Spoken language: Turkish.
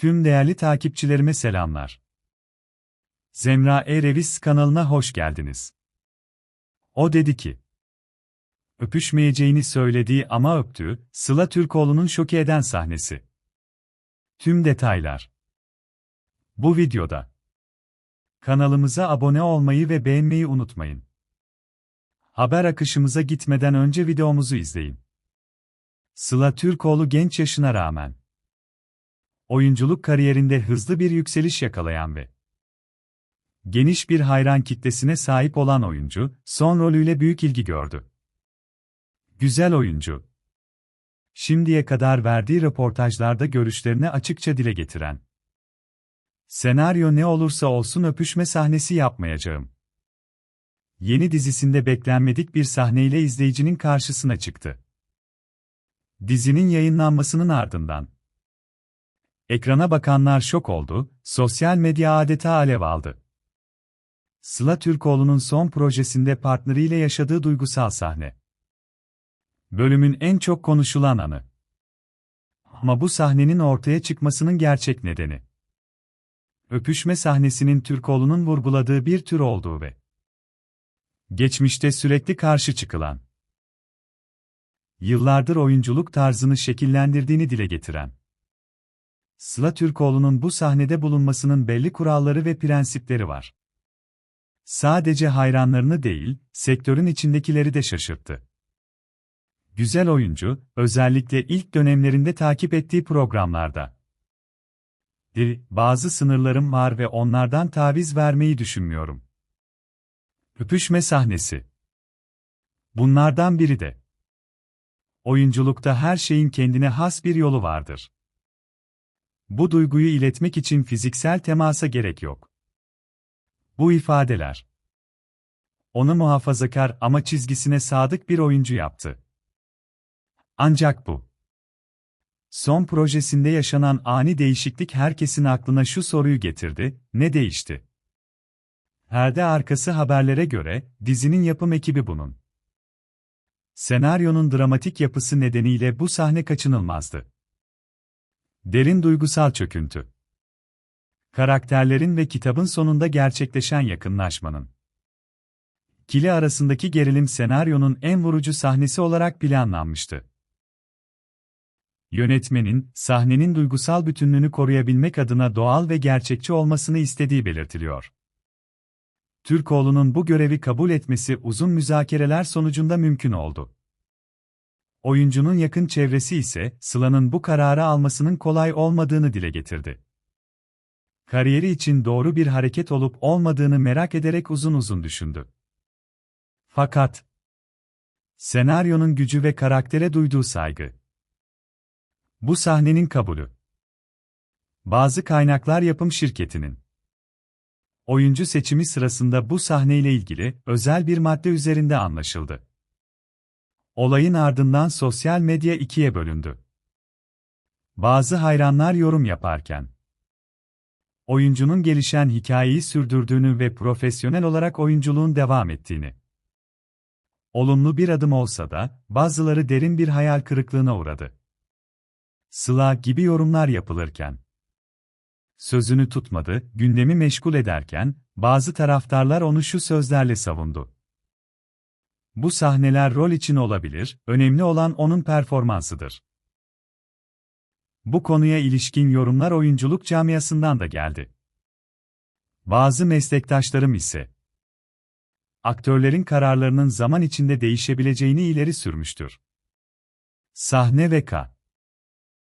Tüm değerli takipçilerime selamlar. Zemra Erevis kanalına hoş geldiniz. O dedi ki, öpüşmeyeceğini söylediği ama öptü, Sıla Türkoğlu'nun şoke eden sahnesi. Tüm detaylar. Bu videoda. Kanalımıza abone olmayı ve beğenmeyi unutmayın. Haber akışımıza gitmeden önce videomuzu izleyin. Sıla Türkoğlu genç yaşına rağmen oyunculuk kariyerinde hızlı bir yükseliş yakalayan ve geniş bir hayran kitlesine sahip olan oyuncu, son rolüyle büyük ilgi gördü. Güzel oyuncu. Şimdiye kadar verdiği röportajlarda görüşlerini açıkça dile getiren. Senaryo ne olursa olsun öpüşme sahnesi yapmayacağım. Yeni dizisinde beklenmedik bir sahneyle izleyicinin karşısına çıktı. Dizinin yayınlanmasının ardından Ekrana bakanlar şok oldu, sosyal medya adeta alev aldı. Sıla Türkoğlu'nun son projesinde partneriyle yaşadığı duygusal sahne. Bölümün en çok konuşulan anı. Ama bu sahnenin ortaya çıkmasının gerçek nedeni. Öpüşme sahnesinin Türkoğlu'nun vurguladığı bir tür olduğu ve geçmişte sürekli karşı çıkılan, yıllardır oyunculuk tarzını şekillendirdiğini dile getiren Sıla Türkoğlu'nun bu sahnede bulunmasının belli kuralları ve prensipleri var. Sadece hayranlarını değil, sektörün içindekileri de şaşırttı. Güzel oyuncu, özellikle ilk dönemlerinde takip ettiği programlarda. Di, bazı sınırlarım var ve onlardan taviz vermeyi düşünmüyorum. Öpüşme sahnesi. Bunlardan biri de. Oyunculukta her şeyin kendine has bir yolu vardır. Bu duyguyu iletmek için fiziksel temasa gerek yok. Bu ifadeler onu muhafazakar ama çizgisine sadık bir oyuncu yaptı. Ancak bu son projesinde yaşanan ani değişiklik herkesin aklına şu soruyu getirdi: ne değişti? Herde arkası haberlere göre dizinin yapım ekibi bunun senaryonun dramatik yapısı nedeniyle bu sahne kaçınılmazdı. Derin duygusal çöküntü. Karakterlerin ve kitabın sonunda gerçekleşen yakınlaşmanın. Kili arasındaki gerilim senaryonun en vurucu sahnesi olarak planlanmıştı. Yönetmenin, sahnenin duygusal bütünlüğünü koruyabilmek adına doğal ve gerçekçi olmasını istediği belirtiliyor. Türkoğlu'nun bu görevi kabul etmesi uzun müzakereler sonucunda mümkün oldu. Oyuncunun yakın çevresi ise Sıla'nın bu kararı almasının kolay olmadığını dile getirdi. Kariyeri için doğru bir hareket olup olmadığını merak ederek uzun uzun düşündü. Fakat senaryonun gücü ve karaktere duyduğu saygı. Bu sahnenin kabulü. Bazı kaynaklar yapım şirketinin oyuncu seçimi sırasında bu sahneyle ilgili özel bir madde üzerinde anlaşıldı. Olayın ardından sosyal medya ikiye bölündü. Bazı hayranlar yorum yaparken, oyuncunun gelişen hikayeyi sürdürdüğünü ve profesyonel olarak oyunculuğun devam ettiğini. Olumlu bir adım olsa da, bazıları derin bir hayal kırıklığına uğradı. Sıla gibi yorumlar yapılırken, sözünü tutmadı, gündemi meşgul ederken, bazı taraftarlar onu şu sözlerle savundu. Bu sahneler rol için olabilir, önemli olan onun performansıdır. Bu konuya ilişkin yorumlar oyunculuk camiasından da geldi. Bazı meslektaşlarım ise aktörlerin kararlarının zaman içinde değişebileceğini ileri sürmüştür. Sahne ve K.